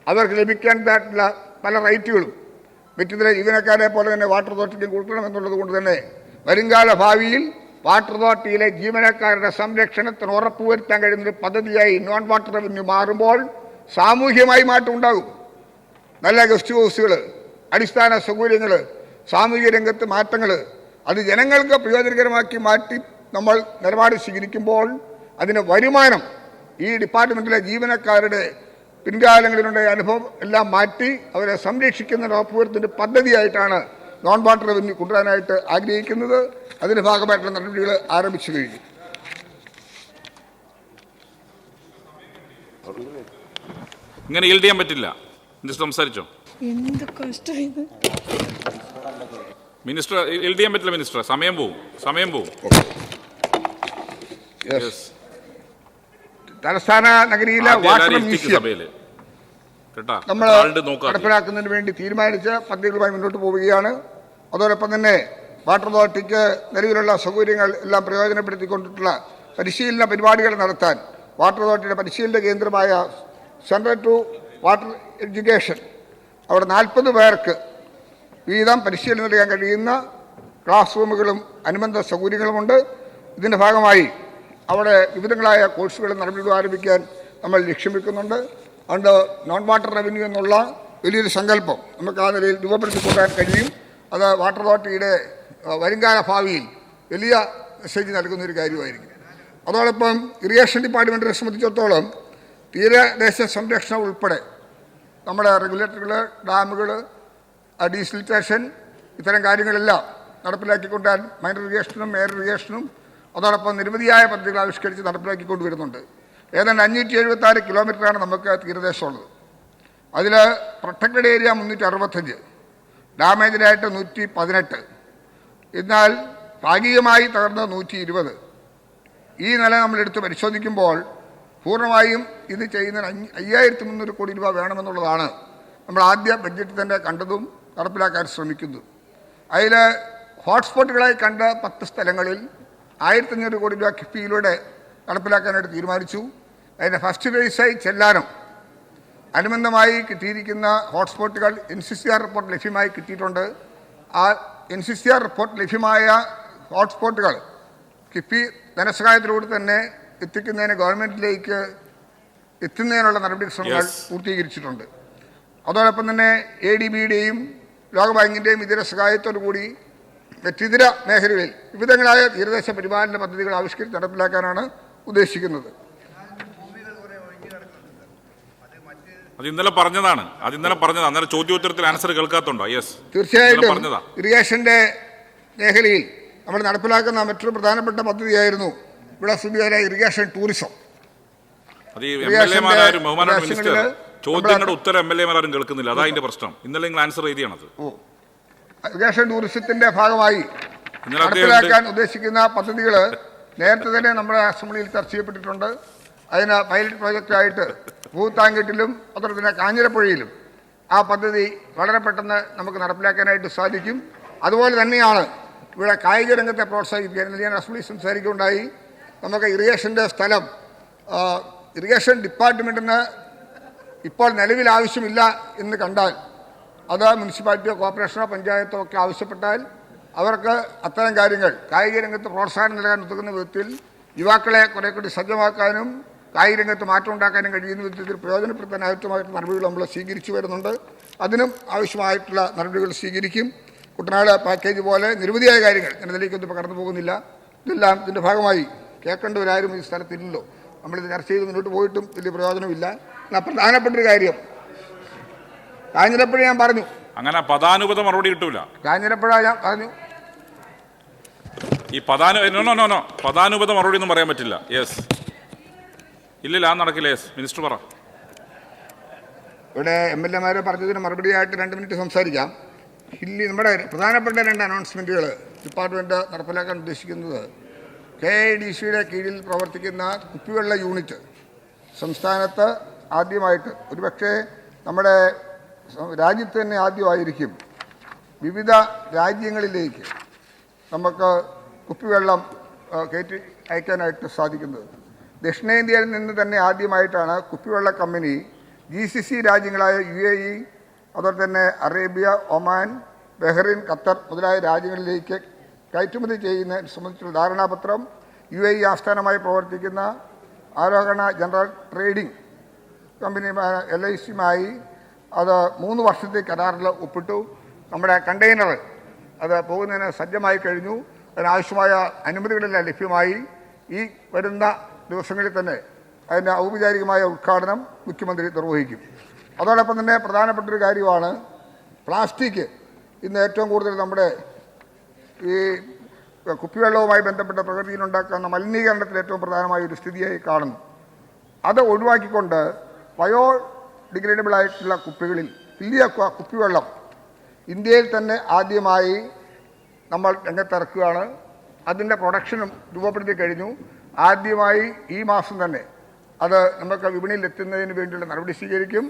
അവർക്ക് ലഭിക്കേണ്ടതായിട്ടുള്ള പല റൈറ്റുകളും. മറ്റുതര ജീവനക്കാരെ പോലെ തന്നെ വാട്ടർ അതോറിറ്റിക്ക് കൊടുക്കണമെന്നുള്ളത് കൊണ്ട് തന്നെ വരുംകാല ഭാവിയിൽ വാട്ടർ അതോറിറ്റിയിലെ ജീവനക്കാരുടെ സംരക്ഷണത്തിന് ഉറപ്പുവരുത്താൻ കഴിയുന്ന പദ്ധതിയായി നോൺ വാട്ടർ റവന്യൂ മാറുമ്പോൾ സാമൂഹ്യമായി മാറ്റം ഉണ്ടാകും. നല്ല ഗസ്റ്റ് ഹൗസുകൾ അടിസ്ഥാന സൗകര്യങ്ങൾ സാമൂഹിക രംഗത്ത് മാറ്റങ്ങൾ അത് ജനങ്ങൾക്ക് പ്രയോജനകരമാക്കി മാറ്റി നമ്മൾ നിലപാട് സ്വീകരിക്കുമ്പോൾ അതിന് വരുമാനം ഈ ഡിപ്പാർട്ട്മെന്റിലെ ജീവനക്കാരുടെ പിൻകാലങ്ങളിലുണ്ടായ അനുഭവം എല്ലാം മാറ്റി അവരെ സംരക്ഷിക്കുന്ന ഉറപ്പുവരുത്തിന്റെ പദ്ധതിയായിട്ടാണ് നോൺ വാട്ടർ റവന്യൂ കൊണ്ടുവരാനായിട്ട് ആഗ്രഹിക്കുന്നത്. അതിന്റെ ഭാഗമായിട്ടുള്ള നടപടികൾ ആരംഭിച്ചു കഴിഞ്ഞു. ഇങ്ങനെ ഹീൽ ചെയ്യാൻ പറ്റില്ല. എന്ത് സംസാരിച്ചോ? എന്ത് കഷ്ടമായത് മിനിസ്റ്റർ ഈൽഡ് ചെയ്യാൻ പറ്റില്ല മിനിസ്റ്റർ. സമയം പോവും. സമയം പോവും. തലസ്ഥാന നഗരിയിലെ നമ്മൾ നടപ്പിലാക്കുന്നതിന് വേണ്ടി തീരുമാനിച്ച പദ്ധതികളുമായി മുന്നോട്ട് പോവുകയാണ്. അതോടൊപ്പം തന്നെ വാട്ടർ അതോറിറ്റിക്ക് നിലവിലുള്ള സൗകര്യങ്ങൾ എല്ലാം പ്രയോജനപ്പെടുത്തിക്കൊണ്ടിട്ടുള്ള പരിശീലന പരിപാടികൾ നടത്താൻ വാട്ടർ അതോറിറ്റിയുടെ പരിശീലന കേന്ദ്രമായ സെൻട്രൽ ടു വാട്ടർ എഡ്യൂക്കേഷൻ. അവിടെ നാൽപ്പത് പേർക്ക് വീതം പരിശീലനം നൽകാൻ കഴിയുന്ന ക്ലാസ് റൂമുകളും അനുബന്ധ സൗകര്യങ്ങളുമുണ്ട്. ഇതിന്റെ ഭാഗമായി അവിടെ വിവിധങ്ങളായ കോഴ്സുകൾ നടപടികൾ ആരംഭിക്കാൻ നമ്മൾ ലക്ഷ്യം വെക്കുന്നുണ്ട് അതുകൊണ്ട് നോൺ വാട്ടർ റവന്യൂ എന്നുള്ള വലിയൊരു സങ്കല്പം നമുക്ക് ആ നിലയിൽ രൂപപ്പെടുത്തി കൊണ്ടുവരാൻ കഴിയും. അത് വാട്ടർ അതോറിറ്റിയുടെ വരുംകാല ഭാവിയിൽ വലിയ മെസ്സേജ് നൽകുന്ന ഒരു കാര്യമായിരിക്കും. അതോടൊപ്പം ഇറിഗേഷൻ ഡിപ്പാർട്ട്മെന്റിനെ സംബന്ധിച്ചിടത്തോളം തീരദേശ സംരക്ഷണം ഉൾപ്പെടെ നമ്മുടെ റെഗുലേറ്ററുകൾ ഡാമുകൾ ഡീസിലിറ്റേഷൻ ഇത്തരം കാര്യങ്ങളെല്ലാം നടപ്പിലാക്കിക്കൊണ്ടാൻ മൈനർ ഇറിഗേഷനും മേയർ ഇറിഗേഷനും അതോടൊപ്പം നിരവധിയായ പദ്ധതികൾ ആവിഷ്കരിച്ച് നടപ്പിലാക്കിക്കൊണ്ട് വരുന്നുണ്ട്. ഏതാണ്ട് അഞ്ഞൂറ്റി എഴുപത്തി ആറ് കിലോമീറ്ററാണ് നമുക്ക് തീരദേശമുള്ളത്. അതിൽ പ്രൊട്ടക്റ്റഡ് ഏരിയ മുന്നൂറ്റി അറുപത്തഞ്ച് ഡാമേജിലായിട്ട് നൂറ്റി പതിനെട്ട് എന്നാൽ ഭാഗികമായി തകർന്നത് നൂറ്റി ഇരുപത് ഈ നില നമ്മളെടുത്ത് പരിശോധിക്കുമ്പോൾ പൂർണമായും ഇത് ചെയ്യുന്നതിന് അയ്യായിരത്തി മുന്നൂറ് കോടി രൂപ വേണമെന്നുള്ളതാണ് നമ്മൾ ആദ്യ ബഡ്ജറ്റിൽ തന്നെ കണ്ടതും നടപ്പിലാക്കാൻ ശ്രമിക്കുന്നു. അതിൽ ഹോട്ട്സ്പോട്ടുകളായി കണ്ട പത്ത് സ്ഥലങ്ങളിൽ ആയിരത്തഞ്ഞൂറ് കോടി രൂപ കിഫ്ബിയിലൂടെ നടപ്പിലാക്കാനായിട്ട് തീരുമാനിച്ചു. അതിന്റെ ഫസ്റ്റ് ഫേസായി ചെല്ലാനം അനുബന്ധമായി കിട്ടിയിരിക്കുന്ന ഹോട്ട്സ്പോട്ടുകൾ N C C R report ലഭ്യമായി കിട്ടിയിട്ടുണ്ട്. ആ N C C R report ലഭ്യമായ ഹോട്ട്സ്പോട്ടുകൾ കിഫി ധനസഹായത്തിലൂടെ തന്നെ എത്തിക്കുന്നതിന് ഗവൺമെന്റിലേക്ക് എത്തുന്നതിനുള്ള നടപടി ശ്രമങ്ങൾ. പൂർത്തീകരിച്ചിട്ടുണ്ട്. അതോടൊപ്പം തന്നെ എ ഡി ബിയുടെയും ലോകബാങ്കിന്റെയും ഇതര സഹായത്തോടു കൂടി മറ്റിതര മേഖലകളിൽ വിവിധങ്ങളായ തീരദേശ പരിപാലന പദ്ധതികൾ ആവിഷ്കരിച്ച് നടപ്പിലാക്കാനാണ് ഉദ്ദേശിക്കുന്നത്. അത് ഇന്നലെ പറഞ്ഞതാണ്. അത് ഇന്നലെ പറഞ്ഞതാണ്. അന്നേരം ചോദ്യോത്തരത്തിൽ ആൻസർ കേൾക്കാത്തുണ്ടോ? യെസ് തീർച്ചയായിട്ടും പറഞ്ഞതാ. ഇറിഗേഷന്റെ മേഖലയിൽ നമ്മൾ നടപ്പിലാക്കുന്ന മറ്റൊരു പ്രധാനപ്പെട്ട പദ്ധതിയായിരുന്നു ഇവിടെ സ്ഥിതിയായ ഇറിഗേഷൻ ടൂറിസം. അത് ഈ എം എൽ എമാരും ബഹുമാനപ്പെട്ട മിനിസ്റ്റർ പ്രദേശങ്ങളിൽ ചോദ്യങ്ങളുടെ ഉത്തരം എം എൽ എമാരും കേൾക്കുന്നില്ല. അതാ അതിന്റെ പ്രശ്നം. ഇന്നലെ നിങ്ങൾ ആൻസർ ഇറിഗേഷൻ ടൂറിസത്തിന്റെ ഭാഗമായി നടപ്പിലാക്കാൻ ഉദ്ദേശിക്കുന്ന പദ്ധതികൾ നേരത്തെ തന്നെ നമ്മുടെ അസംബ്ലിയിൽ ചർച്ച ചെയ്യപ്പെട്ടിട്ടുണ്ട്. അതിന് പൈലറ്റ് പ്രോജക്റ്റായിട്ട് ഭൂത്താങ്കെട്ടിലും അതുപോലെ തന്നെ കാഞ്ഞിരപ്പുഴയിലും ആ പദ്ധതി വളരെ പെട്ടെന്ന് നമുക്ക് നടപ്പിലാക്കാനായിട്ട് സാധിക്കും. അതുപോലെ തന്നെയാണ് ഇവിടെ കായിക രംഗത്തെ പ്രോത്സാഹിപ്പിക്കാൻ ഞാൻ അസംബ്ലി സംസാരിക്കുകയുണ്ടായി. നമുക്ക് ഇറിഗേഷന്റെ സ്ഥലം ഇറിഗേഷൻ ഡിപ്പാർട്ട്മെന്റിന് ഇപ്പോൾ നിലവിൽ ആവശ്യമില്ല എന്ന് കണ്ടാൽ അത് മുനിസിപ്പാലിറ്റിയോ കോർപ്പറേഷനോ പഞ്ചായത്തോ ഒക്കെ ആവശ്യപ്പെട്ടാൽ അവർക്ക് അത്തരം കാര്യങ്ങൾ കായിക രംഗത്ത് പ്രോത്സാഹനം നൽകാൻ ഉതകുന്ന വിധത്തിൽ യുവാക്കളെ കുറെ കൂടി സജ്ജമാക്കാനും കായിക രംഗത്ത് മാറ്റം ഉണ്ടാക്കാനും കഴിയുന്ന വിധത്തിൽ പ്രയോജനപ്പെടുത്താൻ ആവശ്യമായിട്ടുള്ള നടപടികൾ നമ്മൾ സ്വീകരിച്ചു വരുന്നുണ്ട്. അതിനും ആവശ്യമായിട്ടുള്ള നടപടികൾ സ്വീകരിക്കും. കുട്ടനാട് പാക്കേജ് പോലെ നിരവധിയായ കാര്യങ്ങൾ ജനതയിലേക്കൊന്നും കടന്നു പോകുന്നില്ല. ഇതെല്ലാം ഇതിന്റെ ഭാഗമായി കേൾക്കേണ്ടവരാരും ഈ സ്ഥലത്തില്ലല്ലോ നമ്മളിത് ചർച്ച ചെയ്ത് മുന്നോട്ട് പോയിട്ടും വലിയ പ്രയോജനമില്ല. പ്രധാനപ്പെട്ടൊരു കാര്യം. കാഞ്ഞിരപ്പുഴ ഞാൻ പറഞ്ഞു. അങ്ങനെ പദാനുപത മറുപടി കിട്ടൂല. കാഞ്ഞിരപ്പുഴ ഞാൻ പറഞ്ഞു. ഈ പദാനു നോ നോ നോ നോ പദാനുപത മറുപടി ഒന്നും പറയാൻ പറ്റില്ല. യെസ് ഇല്ലില്ല ആ നടക്കില്ല. യെസ് മിനിസ്റ്റർ പറ. ഇവിടെ എം എൽ എമാരെ പറഞ്ഞതിന് മറുപടിയായിട്ട് രണ്ട് മിനിറ്റ് സംസാരിക്കാം. ഇല്ലി നമ്മുടെ പ്രധാനപ്പെട്ട രണ്ട് അനൗൺസ്മെന്റുകൾ ഡിപ്പാർട്ട്മെന്റ് നടപ്പിലാക്കാൻ ഉദ്ദേശിക്കുന്നത് കെ ഐ ഡി സിയുടെ കീഴിൽ പ്രവർത്തിക്കുന്ന കുപ്പിവെള്ള യൂണിറ്റ് സംസ്ഥാനത്ത് ആദ്യമായിട്ട് ഒരു പക്ഷേ നമ്മുടെ രാജ്യത്ത് തന്നെ ആദ്യമായിരിക്കും വിവിധ രാജ്യങ്ങളിലേക്ക് നമുക്ക് കുപ്പിവെള്ളം കയറ്റി അയക്കാനായിട്ട് സാധിക്കുന്നത്. ദക്ഷിണേന്ത്യയിൽ നിന്ന് തന്നെ ആദ്യമായിട്ടാണ് കുപ്പിവെള്ള കമ്പനി ജി സി സി രാജ്യങ്ങളായ യു എ ഇ അതുപോലെ തന്നെ അറേബ്യ ഒമാൻ ബഹ്റിൻ ഖത്തർ മുതലായ രാജ്യങ്ങളിലേക്ക് കയറ്റുമതി ചെയ്യുന്ന സംബന്ധിച്ചുള്ള ധാരണാപത്രം യു എ ഇ ആസ്ഥാനമായി പ്രവർത്തിക്കുന്ന ആരോഹണ general trading company L I സിയുമായി അത് മൂന്ന് വർഷത്തെ കരാറിൽ ഒപ്പിട്ടു. നമ്മുടെ കണ്ടെയ്നർ അത് പോകുന്നതിന് സജ്ജമായി കഴിഞ്ഞു. അതിനാവശ്യമായ അനുമതികളെല്ലാം ലഭ്യമായി. ഈ വരുന്ന ദിവസങ്ങളിൽ തന്നെ അതിന്റെ ഔപചാരികമായ ഉദ്ഘാടനം മുഖ്യമന്ത്രി നിർവഹിക്കും. അതോടൊപ്പം തന്നെ പ്രധാനപ്പെട്ട ഒരു കാര്യമാണ് പ്ലാസ്റ്റിക്. ഇന്ന് ഏറ്റവും കൂടുതൽ നമ്മുടെ ഈ കുപ്പിവെള്ളവുമായി ബന്ധപ്പെട്ട പ്രകൃതിയിലുണ്ടാക്കുന്ന മലിനീകരണത്തിൽ ഏറ്റവും പ്രധാനമായ ഒരു സ്ഥിതിയായി കാണുന്നു. അത് ഒഴിവാക്കിക്കൊണ്ട് ബയോ ഡിഗ്രേഡബിൾ ആയിട്ടുള്ള കുപ്പികളിൽ വലിയ കുപ്പിവെള്ളം. ഇന്ത്യയിൽ തന്നെ ആദ്യമായി നമ്മൾ രംഗത്തിറക്കുകയാണ്. അതിന്റെ പ്രൊഡക്ഷനും രൂപപ്പെടുത്തി കഴിഞ്ഞു. ആദ്യമായി ഈ മാസം തന്നെ അത് നമുക്ക് വിപണിയിൽ എത്തുന്നതിന് വേണ്ടിയുള്ള നടപടി സ്വീകരിക്കും.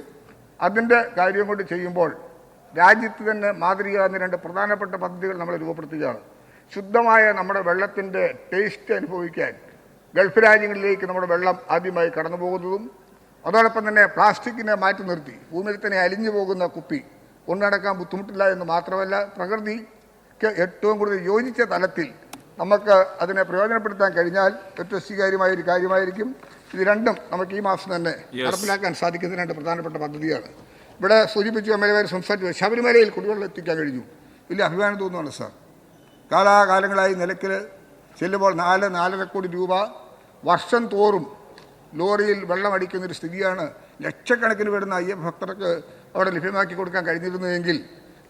അതിന്റെ കാര്യം കൊണ്ട് ചെയ്യുമ്പോൾ രാജ്യത്ത് തന്നെ മാതൃകയാകുന്ന രണ്ട് പ്രധാനപ്പെട്ട പദ്ധതികൾ നമ്മൾ രൂപപ്പെടുത്തുകയാണ്. ശുദ്ധമായ നമ്മുടെ വെള്ളത്തിന്റെ ടേസ്റ്റ് അനുഭവിക്കാൻ ഗൾഫ് രാജ്യങ്ങളിലേക്ക് നമ്മുടെ വെള്ളം ആദ്യമായി കടന്നു പോകുന്നതും അതോടൊപ്പം തന്നെ പ്ലാസ്റ്റിക്കിനെ മാറ്റി നിർത്തി ഭൂമിയിൽ തന്നെ അലിഞ്ഞു പോകുന്ന കുപ്പി കൊണ്ടുനടക്കാൻ ബുദ്ധിമുട്ടില്ല എന്ന് മാത്രമല്ല പ്രകൃതിക്ക് ഏറ്റവും കൂടുതൽ യോജിച്ച തലത്തിൽ നമുക്ക് അതിനെ പ്രയോജനപ്പെടുത്താൻ കഴിഞ്ഞാൽ ഏറ്റവും സ്വീകാര്യമായ ഒരു കാര്യമായിരിക്കും. ഇത് രണ്ടും നമുക്ക് ഈ മാസം തന്നെ. നടപ്പിലാക്കാൻ സാധിക്കുന്ന രണ്ട് പ്രധാനപ്പെട്ട പദ്ധതിയാണ്. ഇവിടെ സൂചിപ്പിച്ചു എം എൽ എ സംസാരിച്ചു ശബരിമലയിൽ കുടിവെള്ളം എത്തിക്കാൻ കഴിഞ്ഞു. വലിയ അഭിമാനം തോന്നുന്നുണ്ട് സാർ. കാലാകാലങ്ങളായി നിലയ്ക്കൽ ചെല്ലുമ്പോൾ നാല് നാലര കോടി രൂപ വർഷം തോറും ലോറിയിൽ വെള്ളം അടിക്കുന്ന ഒരു സ്ഥിതിയാണ് ലക്ഷക്കണക്കിന് വരുന്ന അയ്യപ്പ ഭക്തർക്ക് അവിടെ ലഭ്യമാക്കി കൊടുക്കാൻ കഴിഞ്ഞിരുന്നുവെങ്കിൽ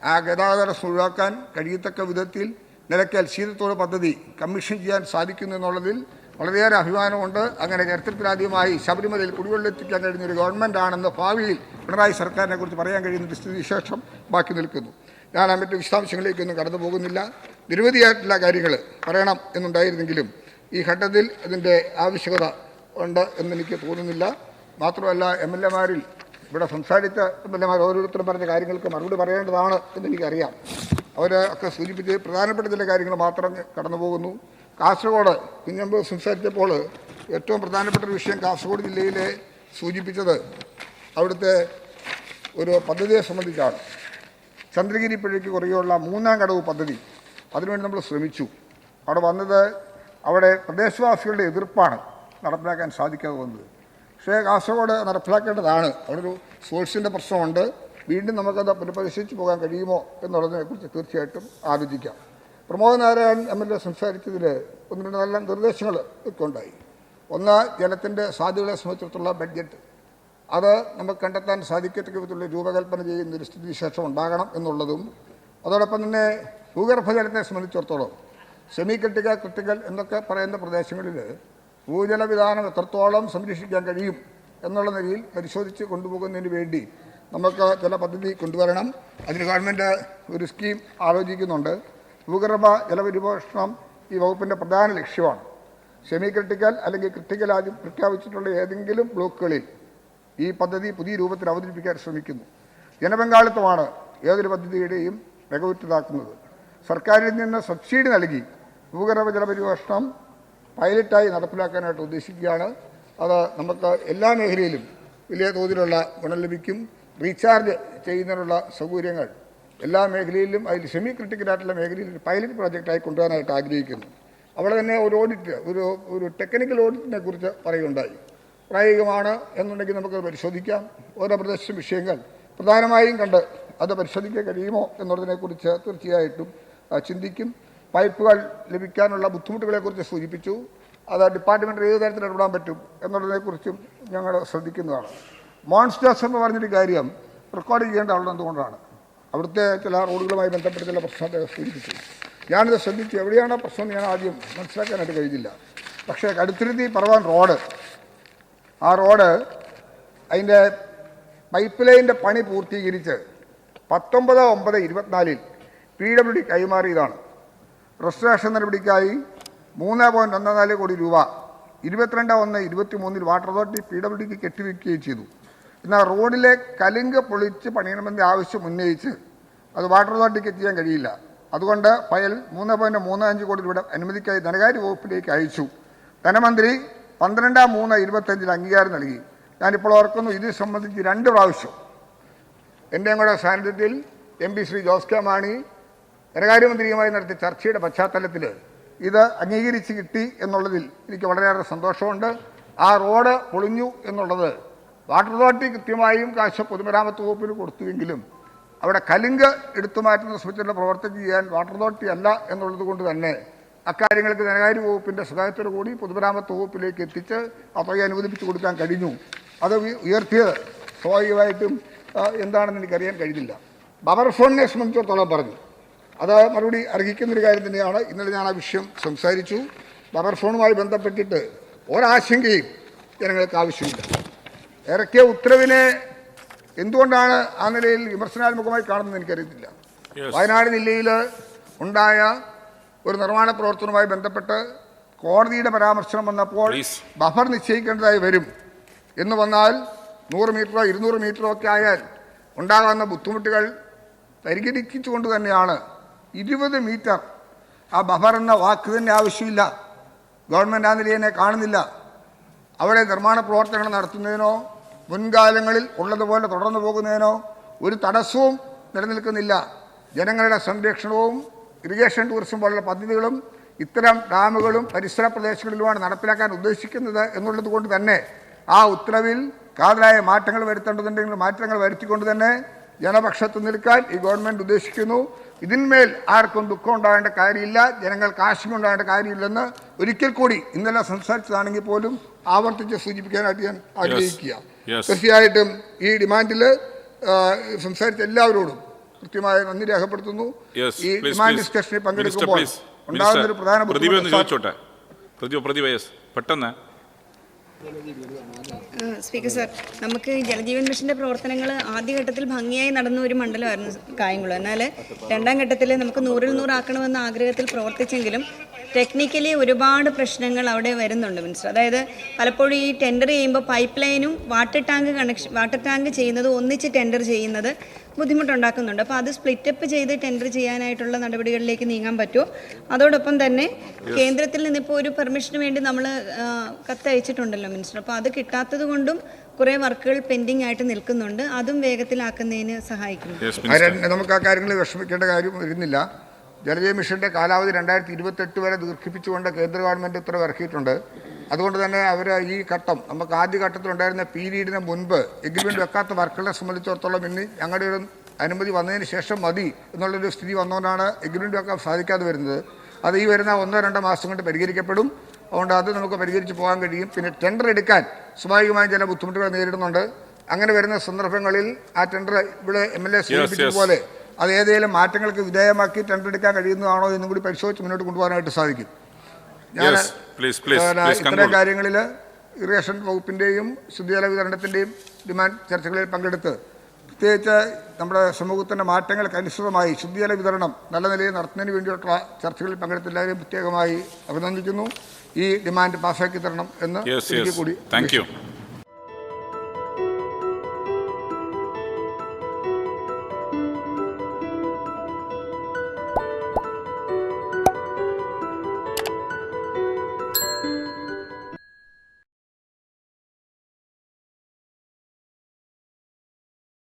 ആ ഗതാഗതം ഒഴിവാക്കാൻ കഴിയത്തക്ക വിധത്തിൽ നിലയ്ക്കൽ ശീതത്തോട് പദ്ധതി കമ്മീഷൻ ചെയ്യാൻ സാധിക്കുന്നു എന്നുള്ളതിൽ വളരെയേറെ അഭിമാനമുണ്ട്. അങ്ങനെ ചരിത്രത്തിലാദ്യമായി ശബരിമലയിൽ കുടിവെള്ളം എത്തിക്കാൻ ഗവൺമെന്റാണെന്ന് ഭാവിയിൽ പിണറായി സർക്കാരിനെ കുറിച്ച് പറയാൻ കഴിയുന്ന സ്ഥിതിവിശേഷം ബാക്കി നിൽക്കുന്നു. ഞാൻ ആ മറ്റു വിശദാംശങ്ങളിലേക്കൊന്നും കടന്നു പോകുന്നില്ല. നിരവധിയായിട്ടുള്ള കാര്യങ്ങൾ പറയണം എന്നുണ്ടായിരുന്നെങ്കിലും ഈ ഘട്ടത്തിൽ അതിന്റെ ആവശ്യകത ഉണ്ട് എന്നെനിക്ക് തോന്നുന്നില്ല. മാത്രമല്ല എം എൽ എമാരിൽ ഇവിടെ സംസാരിച്ച എം എൽ എമാർ ഓരോരുത്തരും പറഞ്ഞ കാര്യങ്ങൾക്ക് മറുപടി പറയേണ്ടതാണ് എന്നെനിക്കറിയാം ഒക്കെ സൂചിപ്പിച്ച് പ്രധാനപ്പെട്ട ചില കാര്യങ്ങൾ മാത്രം കടന്നു പോകുന്നു കാസർഗോഡ് കുഞ്ഞമ്പ് സംസാരിച്ചപ്പോൾ ഏറ്റവും പ്രധാനപ്പെട്ട ഒരു വിഷയം കാസർഗോഡ് ജില്ലയിലെ സൂചിപ്പിച്ചത് അവിടുത്തെ ഒരു പദ്ധതിയെ സംബന്ധിച്ചാണ്. ചന്ദ്രഗിരി പുഴയ്ക്ക് കുറയുള്ള മൂന്നാം കടവ് പദ്ധതി. അതിനുവേണ്ടി നമ്മൾ ശ്രമിച്ചു. അവിടെ വന്നത് അവിടെ പ്രദേശവാസികളുടെ എതിർപ്പാണ്. നടപ്പിലാക്കാൻ സാധിക്കാതെ പോകുന്നത് പക്ഷേ കാസർഗോഡ് നടപ്പിലാക്കേണ്ടതാണ്. അവിടെ ഒരു സോഴ്സിന്റെ പ്രശ്നമുണ്ട്. വീണ്ടും നമുക്കത് പുനഃപരിശീലിച്ച് പോകാൻ കഴിയുമോ എന്നുള്ളതിനെക്കുറിച്ച് തീർച്ചയായിട്ടും ആലോചിക്കാം. Pramod Narayanan M L A സംസാരിച്ചതിൽ ഒന്ന് രണ്ട് നല്ല നിർദ്ദേശങ്ങൾ ഒക്കെ ഉണ്ടായി. ഒന്ന് ജലത്തിന്റെ സാധ്യതകളെ സംബന്ധിച്ചിടത്തോളം ബഡ്ജറ്റ്. അത് നമുക്ക് കണ്ടെത്താൻ സാധിക്കത്തക്ക വിധത്തിലുള്ള രൂപകൽപ്പന ചെയ്യുന്ന ഒരു സ്ഥിതിവിശേഷം ഉണ്ടാകണം എന്നുള്ളതും അതോടൊപ്പം തന്നെ ഭൂഗർഭജലത്തെ സംബന്ധിച്ചിടത്തോളം സെമി ക്രിട്ടിക്കൽ ക്രിട്ടിക്കൽ എന്നൊക്കെ പറയുന്ന പ്രദേശങ്ങളിൽ ഭൂജല വിധാനം എത്രത്തോളം സംരക്ഷിക്കാൻ കഴിയും എന്നുള്ള നിലയിൽ പരിശോധിച്ച് കൊണ്ടുപോകുന്നതിന് വേണ്ടി നമുക്ക് ചില പദ്ധതി കൊണ്ടുവരണം. അതിന് ഗവൺമെന്റ് ഒരു സ്കീം ആലോചിക്കുന്നുണ്ട്. ഭൂഗർഭ ജലപരിപോഷണം ഈ വകുപ്പിന്റെ പ്രധാന ലക്ഷ്യമാണ്. സെമി ക്രിട്ടിക്കൽ അല്ലെങ്കിൽ ക്രിട്ടിക്കൽ ആദ്യം പ്രഖ്യാപിച്ചിട്ടുള്ള ഏതെങ്കിലും ബ്ലോക്കുകളിൽ ഈ പദ്ധതി പുതിയ രൂപത്തിൽ അവതരിപ്പിക്കാൻ ശ്രമിക്കുന്നു. ജനപങ്കാളിത്തമാണ് ഏതൊരു പദ്ധതിയുടെയും മികവുറ്റതാക്കുന്നത് സർക്കാരിൽ നിന്ന് സബ്സിഡി നൽകി ഭൂഗർഭ ജലപരിവേഷണം പൈലറ്റായി നടപ്പിലാക്കാനായിട്ട് ഉദ്ദേശിക്കുകയാണ്. അത് നമുക്ക് എല്ലാ മേഖലയിലും വലിയ തോതിലുള്ള ഗുണം ലഭിക്കും. റീചാർജ് ചെയ്യുന്നതിനുള്ള സൗകര്യങ്ങൾ എല്ലാ മേഖലയിലും അതിൽ സെമി ക്രിട്ടിക്കലായിട്ടുള്ള മേഖലയിൽ ഒരു പൈലറ്റ് പ്രോജക്റ്റായി കൊണ്ടുവരാനായിട്ട് ആഗ്രഹിക്കുന്നു. അവിടെ തന്നെ ഒരു ഓഡിറ്റ് ഒരു ഒരു ടെക്നിക്കൽ ഓഡിറ്റിനെ കുറിച്ച് പറയുകയുണ്ടായി. പ്രായോഗികമാണ് എന്നുണ്ടെങ്കിൽ നമുക്ക് പരിശോധിക്കാം. ഓരോ പ്രദേശം വിഷയങ്ങൾ പ്രധാനമായും കണ്ട് അത് പരിശോധിക്കാൻ കഴിയുമോ എന്നുള്ളതിനെക്കുറിച്ച് തീർച്ചയായിട്ടും ചിന്തിക്കും. പൈപ്പുകൾ ലഭിക്കാനുള്ള ബുദ്ധിമുട്ടുകളെക്കുറിച്ച് സൂചിപ്പിച്ചു. അത് ഡിപ്പാർട്ട്മെന്റ് ഏത് തരത്തിൽ ഇടപെടാൻ പറ്റും എന്നുള്ളതിനെക്കുറിച്ചും ഞങ്ങൾ ശ്രദ്ധിക്കുന്നതാണ്. മോൺസ്റ്റേഴ്സ് എന്ന് പറഞ്ഞൊരു കാര്യം റെക്കോർഡ് ചെയ്യേണ്ട ആളുടെ എന്തുകൊണ്ടാണ്? അവിടുത്തെ ചില റോഡുകളുമായി ബന്ധപ്പെട്ട ചില പ്രശ്നം അദ്ദേഹം സൂചിപ്പിച്ചു. ഞാനിത് ശ്രദ്ധിച്ചു. എവിടെയാണ് പ്രശ്നം ഞാൻ ആദ്യം മനസ്സിലാക്കാനായിട്ട് കഴിഞ്ഞില്ല. പക്ഷേ കടുത്തിരുത്തി പറവാൻ റോഡ്. ആ റോഡ് അതിന്റെ പൈപ്പ് ലൈനിന്റെ പണി പൂർത്തീകരിച്ച് പത്തൊമ്പത് ഒമ്പത് ഇരുപത്തിനാലിൽ പി ഡബ്ല്യു ഡി കൈമാറിയതാണ്. രജിസ്ട്രേഷൻ നടപടിക്കായി മൂന്ന് പോയിന്റ് ഒന്ന് നാല് കോടി രൂപ ഇരുപത്തിരണ്ട് ഒന്ന് ഇരുപത്തി മൂന്നിൽ വാട്ടർ അതോറിറ്റി പി ഡബ്ല്യു ഡിക്ക് കെട്ടിവെക്കുകയും ചെയ്തു. എന്നാൽ റോഡിലെ കലിങ്ക് പൊളിച്ച് പണിയണമെന്ന ആവശ്യം ഉന്നയിച്ച് അത് വാട്ടർ അതോറിറ്റിക്ക് എത്തിക്കാൻ കഴിയില്ല. അതുകൊണ്ട് ഫയൽ മൂന്ന് പോയിന്റ് മൂന്ന് അഞ്ച് കോടി രൂപയുടെ അനുമതിക്കായി ധനകാര്യ വകുപ്പിലേക്ക് അയച്ചു. ധനമന്ത്രി പന്ത്രണ്ട് മൂന്ന് ഇരുപത്തഞ്ചിൽ അംഗീകാരം നൽകി. ഞാനിപ്പോൾ ഓർക്കുന്നു ഇത് സംബന്ധിച്ച് രണ്ട് പ്രാവശ്യം. എന്റെയും കൂടെ സാന്നിധ്യത്തിൽ M P Shri Jose K Mani ധനകാര്യമന്ത്രിയുമായി നടത്തിയ ചർച്ചയുടെ പശ്ചാത്തലത്തിൽ ഇത് അംഗീകരിച്ച് കിട്ടി എന്നുള്ളതിൽ എനിക്ക് വളരെയേറെ സന്തോഷമുണ്ട്. ആ റോഡ് പൊളിഞ്ഞു എന്നുള്ളത് വാട്ടർ അതോറിറ്റി കൃത്യമായും കാശ് പൊതുമരാമത്ത് വകുപ്പിന് കൊടുത്തുവെങ്കിലും അവിടെ കലുങ്ക് എടുത്തു മാറ്റുന്ന ശ്രമിച്ചുള്ള പ്രവർത്തനം ചെയ്യാൻ വാട്ടർ അതോറിറ്റി അല്ല എന്നുള്ളത് കൊണ്ട് തന്നെ അക്കാര്യങ്ങൾക്ക് ധനകാര്യ വകുപ്പിന്റെ സഹായത്തോടു കൂടി പൊതുമരാമത്ത് വകുപ്പിലേക്ക് എത്തിച്ച് ആ തുക അനുവദിപ്പിച്ച് കൊടുക്കാൻ കഴിഞ്ഞു. അത് ഉയ- ഉയർത്തിയത് സ്വാഭാവികമായിട്ടും എന്താണെന്ന് എനിക്കറിയാൻ കഴിഞ്ഞില്ല. ബബർ ഫോണിനെ സംബന്ധിച്ചിടത്തോളം പറഞ്ഞു. അത് മറുപടി അർഹിക്കുന്നൊരു കാര്യം തന്നെയാണ്. ഇന്നലെ ഞാൻ ആ വിഷയം സംസാരിച്ചു. ബബർ ഫോണുമായി ബന്ധപ്പെട്ടിട്ട് ഒരാശങ്കയും ജനങ്ങൾക്ക് ആവശ്യമില്ല. ഇറക്കിയ ഉത്തരവിനെ എന്തുകൊണ്ടാണ് ആ നിലയിൽ വിമർശനാത്മകമായി കാണുന്നത് എനിക്കറിയത്തില്ല. വയനാട് ജില്ലയിൽ ഉണ്ടായ ഒരു നിർമ്മാണ പ്രവർത്തനവുമായി ബന്ധപ്പെട്ട് കോടതിയുടെ പരാമർശനം വന്നപ്പോൾ ബഫർ നിശ്ചയിക്കേണ്ടതായി വരും. എന്ന് വന്നാൽ നൂറ് മീറ്ററോ ഇരുന്നൂറ് മീറ്ററോ ഒക്കെ ആയാൽ ഉണ്ടാകാവുന്ന ബുദ്ധിമുട്ടുകൾ പരിഗണിച്ചുകൊണ്ട് തന്നെയാണ് ഇരുപത് മീറ്റർ. ആ ബഫർ എന്ന വാക്ക് തന്നെ ആവശ്യമില്ല. ഗവൺമെന്റ് ആ നിലയെ കാണുന്നില്ല. അവിടെ നിർമ്മാണ പ്രവർത്തനങ്ങൾ നടത്തുന്നതിനോ മുൻകാലങ്ങളിൽ ഉള്ളതുപോലെ തുടർന്നു പോകുന്നതിനോ ഒരു തടസ്സവും നിലനിൽക്കുന്നില്ല. ജനങ്ങളുടെ സംരക്ഷണവും ഇറിഗേഷൻ ടൂറിസം പോലുള്ള പദ്ധതികളും ഇത്തരം ഡാമുകളും പരിസര പ്രദേശങ്ങളിലുമാണ് നടപ്പിലാക്കാൻ ഉദ്ദേശിക്കുന്നത് എന്നുള്ളത് കൊണ്ട് തന്നെ ആ ഉത്തരവിൽ കാതലായ മാറ്റങ്ങൾ വരുത്തേണ്ടതുണ്ടെങ്കിൽ മാറ്റങ്ങൾ വരുത്തിക്കൊണ്ട് തന്നെ ജനപക്ഷത്ത് നിൽക്കാൻ ഈ ഗവൺമെന്റ് ഉദ്ദേശിക്കുന്നു. ഇതിന്മേൽ ആർക്കും ദുഃഖം ഉണ്ടാകേണ്ട കാര്യമില്ല ജനങ്ങൾക്ക് ആശങ്ക ഉണ്ടാകേണ്ട കാര്യമില്ലെന്ന് ഒരിക്കൽ കൂടി ഇന്നലെ സംസാരിച്ചതാണെങ്കിൽ പോലും ആവർത്തിച്ച് സൂചിപ്പിക്കാനായിട്ട് ഞാൻ ആഗ്രഹിക്കുക. തീർച്ചയായിട്ടും ഈ ഡിമാൻഡിൽ സംസാരിച്ച എല്ലാവരോടും കൃത്യമായ നന്ദി രേഖപ്പെടുത്തുന്നു ഈ ഡിമാൻഡ്. ഡിസ്കഷനിൽ പങ്കെടുക്കുമ്പോൾ. ഉണ്ടാകുന്ന ഒരു പ്രധാന പ്രതിഭ പെട്ടെന്ന് സ്പീക്കർ സർ നമുക്ക് ജലജീവൻ മിഷന്റെ പ്രവർത്തനങ്ങൾ ആദ്യഘട്ടത്തിൽ ഭംഗിയായി നടന്ന ഒരു മണ്ഡലമായിരുന്നു കായംകുളം. എന്നാൽ രണ്ടാം ഘട്ടത്തിൽ നമുക്ക് നൂറിൽ നൂറാക്കണമെന്ന ആഗ്രഹത്തിൽ പ്രവർത്തിച്ചെങ്കിലും ടെക്നിക്കലി ഒരുപാട് പ്രശ്നങ്ങൾ അവിടെ വരുന്നുണ്ട് മിനിസ്റ്റർ. അതായത് പലപ്പോഴും ഈ ടെൻഡർ ചെയ്യുമ്പോൾ പൈപ്പ് ലൈനും water tank connection water tank ചെയ്യുന്നത് ഒന്നിച്ച് ടെൻഡർ ചെയ്യുന്നത് ബുദ്ധിമുട്ടുണ്ടാക്കുന്നുണ്ട്. അപ്പോൾ അത് സ്പ്ലിറ്റപ്പ് ചെയ്ത് ടെൻഡർ ചെയ്യാനായിട്ടുള്ള നടപടികളിലേക്ക് നീങ്ങാൻ പറ്റുമോ? അതോടൊപ്പം തന്നെ കേന്ദ്രത്തിൽ നിന്നിപ്പോൾ ഒരു പെർമിഷന് വേണ്ടി നമ്മൾ കത്തയച്ചിട്ടുണ്ടല്ലോ മിനിസ്റ്റർ. അപ്പോൾ അത് കിട്ടാത്തത് കൊണ്ടും കുറേ വർക്കുകൾ പെൻഡിങ് ആയിട്ട് നിൽക്കുന്നുണ്ട്. അതും വേഗത്തിലാക്കുന്നതിന് സഹായിക്കും നമുക്ക് ആ കാര്യങ്ങൾ വിഷമിക്കേണ്ട കാര്യം വരുന്നില്ല. ജലജീവ മിഷന്റെ കാലാവധി രണ്ടായിരത്തി ഇരുപത്തെട്ട് വരെ ദീർഘിപ്പിച്ചുകൊണ്ട് കേന്ദ്ര ഗവൺമെന്റ് ഉത്തരവ് ഇറക്കിയിട്ടുണ്ട്. അതുകൊണ്ട് തന്നെ അവർ ഈ ഘട്ടം നമുക്ക് ആദ്യ ഘട്ടത്തിലുണ്ടായിരുന്ന പീരീഡിന് മുൻപ് എഗ്രിമെന്റ് വെക്കാത്ത വർക്കുകളെ സംബന്ധിച്ചിടത്തോളം ഇനി ഞങ്ങളുടെ ഒരു അനുമതി വന്നതിന് ശേഷം മതി എന്നുള്ളൊരു സ്ഥിതി വന്നുകൊണ്ടാണ് എഗ്രിമെന്റ് വെക്കാൻ സാധിക്കാതെ വരുന്നത്. അത് ഈ വരുന്ന ഒന്നോ രണ്ടോ മാസം കൊണ്ട് പരിഹരിക്കപ്പെടും. അതുകൊണ്ട് അത് നമുക്ക് പരിഹരിച്ച് പോകാൻ കഴിയും. പിന്നെ ടെൻഡർ എടുക്കാൻ സ്വാഭാവികമായും ചില ബുദ്ധിമുട്ടുകൾ നേരിടുന്നുണ്ട്. അങ്ങനെ വരുന്ന സന്ദർഭങ്ങളിൽ ആ ടെൻഡർ ഇവിടെ എം എൽ എ സൂചിപ്പിച്ചതുപോലെ അത് ഏതെങ്കിലും മാറ്റങ്ങൾക്ക് വിധേയമാക്കി ടെൻഡർ എടുക്കാൻ കഴിയുന്നതാണോ എന്നും കൂടി പരിശോധിച്ച് മുന്നോട്ട് കൊണ്ടുപോകാനായിട്ട് സാധിക്കും. ഞാൻ ഇത്തരം കാര്യങ്ങളിൽ ഇറിഗേഷൻ വകുപ്പിന്റെയും ശുദ്ധജല വിതരണത്തിന്റെയും ഡിമാൻഡ് ചർച്ചകളിൽ പങ്കെടുത്ത് പ്രത്യേകിച്ച് നമ്മുടെ സമൂഹത്തിന്റെ മാറ്റങ്ങൾക്ക് അനുസൃതമായി ശുദ്ധജല വിതരണം നല്ല നിലയിൽ നടത്തുന്നതിന് വേണ്ടിയിട്ടുള്ള ചർച്ചകളിൽ പങ്കെടുത്ത എല്ലാവരെയും പ്രത്യേകമായി അഭിനന്ദിക്കുന്നു. ഈ ഡിമാൻഡ് പാസ്സാക്കി തരണം എന്ന് കൂടി താങ്ക്.